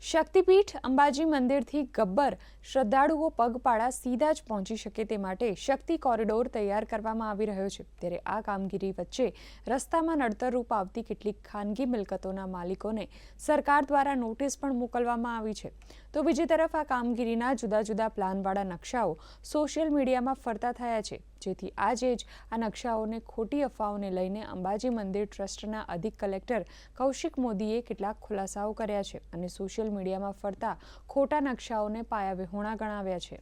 શક્તિપીઠ અંબાજી મંદિરથી ગબ્બર શ્રદ્ધાળુઓ પગપાળા સીધા જ પહોંચી શકે તે માટે શક્તિ કોરિડોર તૈયાર કરવામાં આવી રહ્યો છે. ત્યારે આ કામગીરી વચ્ચે રસ્તામાં નડતરરૂપ આવતી કેટલીક ખાનગી મિલકતોના માલિકોને સરકાર દ્વારા નોટિસ પણ મોકલવામાં આવી છે. તો બીજી તરફ આ કામગીરીના જુદા જુદા પ્લાનવાળા નકશાઓ સોશિયલ મીડિયામાં ફરતા થયા છે. જેથી આજે જ આ નકશાઓને ખોટી અફવાઓને લઈને અંબાજી મંદિર ટ્રસ્ટના અધિક કલેક્ટર કૌશિક મોદીએ કેટલાક ખુલાસાઓ કર્યા છે અને સોશિયલ મીડિયામાં ફરતા ખોટા નકશાઓને પાયાવિહોણા ગણાવ્યા છે.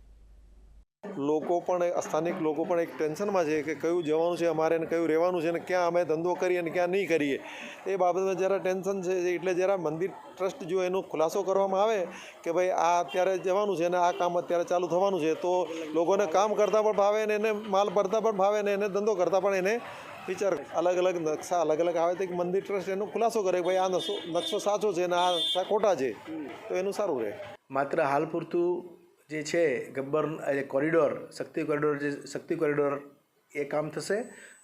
લોકો પણ, સ્થાનિક લોકો પણ એક ટેન્શનમાં છે કે કયું જવાનું છે અમારે અને કયું રહેવાનું છે ને ક્યાં અમે ધંધો કરીએ અને ક્યાં નહીં કરીએ. એ બાબતમાં જરા ટેન્શન છે એટલે જરા મંદિર ટ્રસ્ટ જો એનો ખુલાસો કરવામાં આવે કે ભાઈ આ અત્યારે જવાનું છે ને આ કામ અત્યારે ચાલુ થવાનું છે, તો લોકોને કામ કરતાં પણ ભાવે ને એને માલ ભરતા પણ ભાવે ને એને ધંધો કરતાં પણ એને ફીચર અલગ અલગ નકશા અલગ અલગ આવે તો એક મંદિર ટ્રસ્ટ એનો ખુલાસો કરે ભાઈ આ નકશો નકશો સાચો છે ને આ ખોટા છે. તો એનું સારું રહે. માત્ર હાલ પૂરતું જે છે, ગબ્બર કોરિડોર, શક્તિ કોરિડોર જે, શક્તિ કોરિડોર, એ કામ થશે.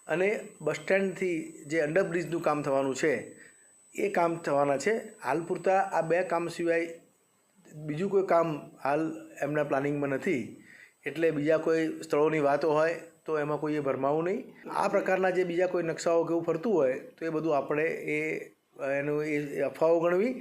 અને બસ સ્ટેન્ડથી જે અંડરબ્રિજનું કામ થવાનું છે, એ કામ થવાના છે. હાલ પૂરતા આ બે કામ સિવાય બીજું કોઈ કામ હાલ એમના પ્લાનિંગમાં નથી. એટલે બીજા કોઈ સ્થળોની વાતો હોય, તો એમાં કોઈએ ભરમાવું નહીં. આ પ્રકારના જે બીજા કોઈ નકશાઓ કે એવું ફરતું હોય, તો એ બધું આપણે એ, એનું એ અફવાઓ ગણવી.